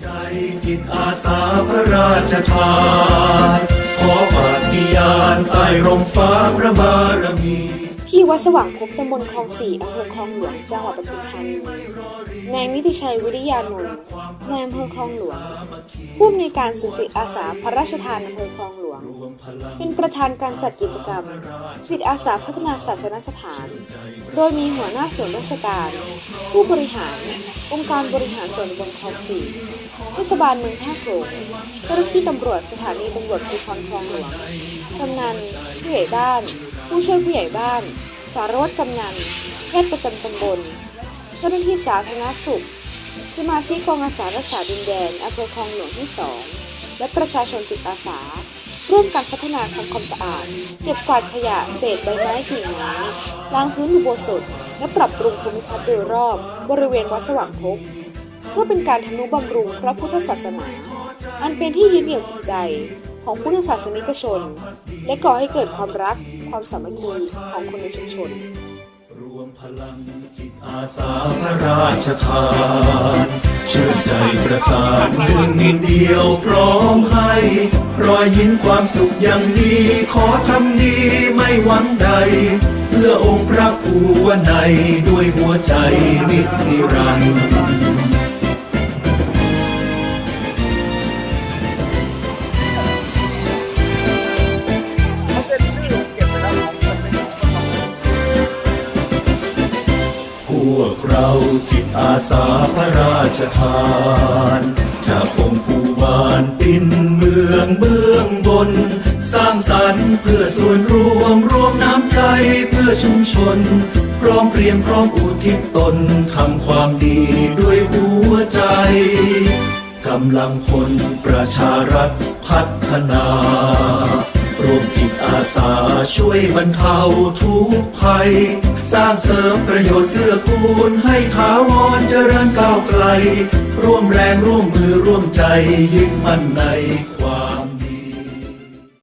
ใจจิตอาสาพระราชทานขอปฏิญาณใต้ร่มฟ้าพระบารมี ที่วัดสว่างพบตำบลคลองสี่อำเภอคลองหลวงจังหวัดปทุมธานีนายนิติชัยวิริยานนท์นายอำเภอคลองหลวง ผู้อำนวยการศูนย์จิตอาสาพระราชทานอำเภอคลองหลวง เป็นประธานการจัดกิจกรรม จิตอาสาพัฒนาศาสนสถาน โดยมีหัวหน้าส่วนราชการ ผู้บริหาร องค์การบริหารส่วนตำบลคลองสี่ เทศบาลเมืองท่าโขลงเจ้าหน้าที่ตำรวจสถานีตำรวจภูธรคลองหลวงกำนันผู้ใหญ่บ้าน ผู้ช่วยผู้ใหญ่บ้าน สารวัตรกำนันแพทย์ประจำตำบล เจ้าหน้าที่สาธารณสุข สมาชิกกองอาสารักษาดินแดนอำเภอคลองหลวงที่2และประชาชนจิตอาสา ร่วมกันพัฒนาทำความสะอาด เก็บกวาดขยะเศษใบไม้กิ่งไม้ล้างพื้นอุโบสถและปรับปรุงภูมิทัศน์โดยรอบบริเวณวัดสว่างพ เพื่อเป็นการทำนุบำรุงพระพุทธศาสนา อันเป็นที่ยึดเหนี่ยวจิตใจของพุทธศาสนิกชน และก่อให้เกิดความรักความสามัคคีของคนในชุมชน รวมพลังจิตอาสาพระราชทานเชื่อใจประสานหนึ่งเดียวพร้อมให้ รอยยิ้มความสุขอย่างดีขอทำดีไม่หวังใด เพื่อองค์พระภูวนัยด้วยหัวใจนิจนิรันดร์ วกเราจิตอาสาพระราชทานจากองค์ปูบานปินเมืองเบื้องบน สร้างสรรค์เพื่อส่วนรวมรวมน้ำใจเพื่อชุมชน พร้อมเพรียงพร้อมอุทิศตนทำความดีด้วยหัวใจกำลังพลประชารัฐพัฒนา รวมจิตอาสาช่วยบรรเทาทุกภัย สร้างเสริมประโยชน์เกื้อกูลให้ถาวรเจริญก้าวไกล ร่วมแรงร่วมมือร่วมใจยึดมั่นในค